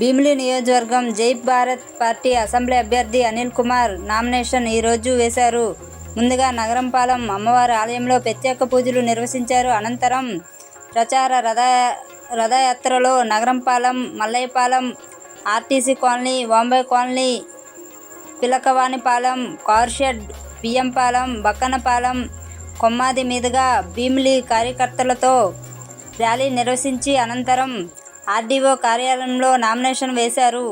భీమిలి నియోజకవర్గం జై Bharat party assembly అభ్యర్థి అనిల్ కుమార్ నామినేషన్ ఈరోజు వేశారు. ముందుగా నగరంపాలెం అమ్మవారి ఆలయంలో ప్రత్యేక పూజలు నిర్వహించారు. అనంతరం ప్రచార రథ రథయాత్రలో Nagarampalem Mallayyapalem RTC colony Bombay colony Pilakavanipalem car shed Biyyampalem Bakkannapalem Kommadi మీదుగా భీమిలి కార్యకర్తలతో ర్యాలీ నిర్వహించి అనంతరం ఆర్డీఓ కార్యాలయంలో నామినేషన్ వేశారు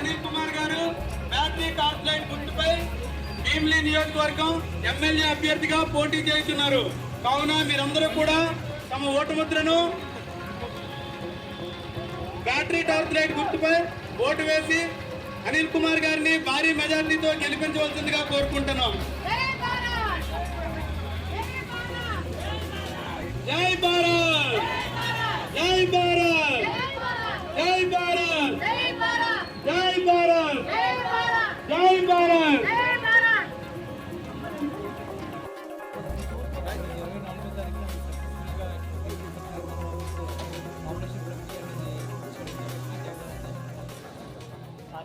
అనిల్ కుమార్ గారు గుర్తుపై భీమిలి నియోజకవర్గం ఎమ్మెల్యే అభ్యర్థిగా పోటీ చేస్తున్నారు కావున మీరందరూ కూడా తమ ఓటు ముద్రను బ్యాటరీ టార్చ్ లైట్ గుర్తుపై ఓటు వేసి అనిల్ కుమార్ గారిని భారీ మెజార్టీతో గెలిపించవలసిందిగా కోరుకుంటున్నాం. జై భారత్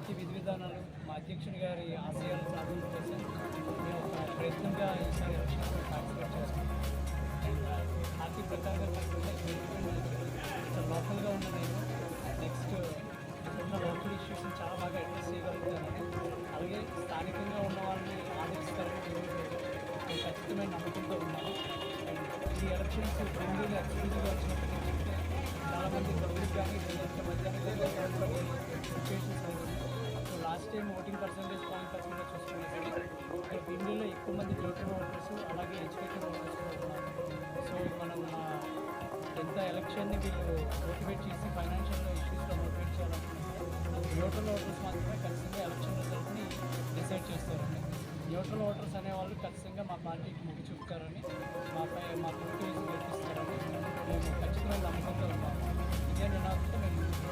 పార్టీ విధి విధానాలు మా అధ్యక్షుడి గారి ఆశయాలు సాధన కోసం మేము ఒక ప్రయత్నంగా ఈసారి ఎలక్షన్లో పార్టిసిపేట్ చేస్తున్నాం అండ్ పార్టీ ప్రకారంగా కాకుండా ఇక్కడ లోకల్గా ఉన్న నేను నెక్స్ట్ ఉన్న లోకల్ ఇష్యూస్ని చాలా బాగా అడ్రస్ చేయగలుగుతానని అలాగే స్థానికంగా ఉన్న వాళ్ళని ఆదరిస్తారని నేను ఖచ్చితమైన నమ్మకంతో ఉన్నాను అండ్ ఈ ఎలక్షన్స్ బెంగళూరు ఎక్స్క్లూజివ్గా వచ్చినప్పటి నుంచి చాలామంది పబ్లిక్ కానీ లేదంటే మధ్యాహ్నం సిచ్యువేషన్స్ అనేది so last time voting percentage point percentage చూసుకున్నట్టు ఢిల్లీలో ఎక్కువ మంది జోటర్ ఓటర్స్ అలాగే ఎడ్యుకేటెడ్ ఓటర్స్ సో మనం ఎంత ఎలక్షన్ని వీళ్ళు మోటివేట్ చేసి ఫైనాన్షియల్ ఇష్యూస్లో మోటివేట్ చేయాలనుకుంటే న్యూట్రల్ ఓటర్స్ మాత్రమే ఖచ్చితంగా ఎలక్షన్ రిజల్ట్ని డిసైడ్ చేస్తారండి. న్యూట్రల్ ఓటర్స్ అనేవాళ్ళు ఖచ్చితంగా మా పార్టీకి ముగ్గు చూపుతారని మాపై మా పోటీ వేసి గెలిపిస్తారని మేము ఖచ్చితంగా నమ్మకంతో ఉన్నాము. ఇదే నినాదంతో మేము ముందుకు